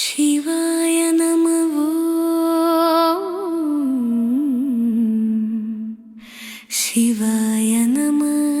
శివాయ నమవో శివాయ నమ.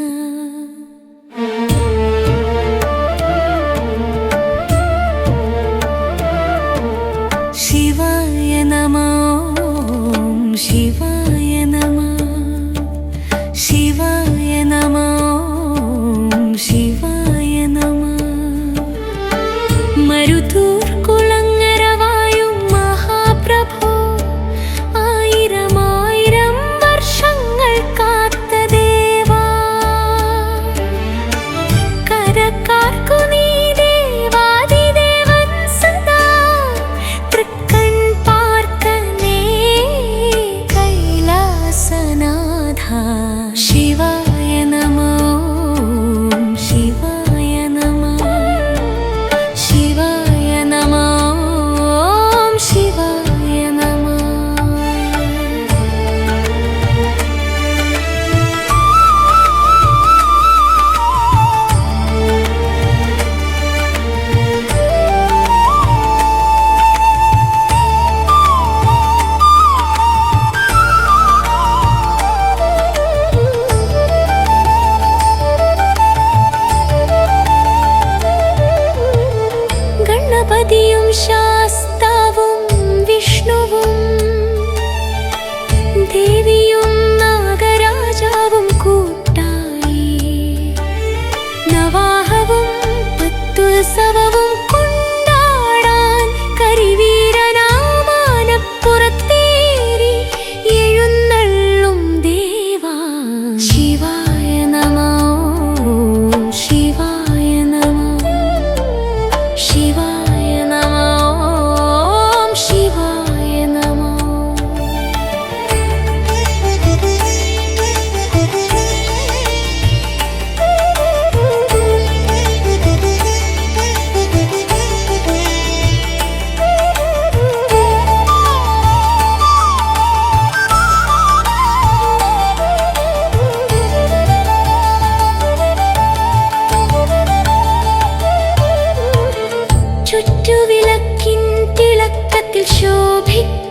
ചുറ്റുവിളക്കിൻ തിളക്കത്തിൽ ശോഭിക്കും.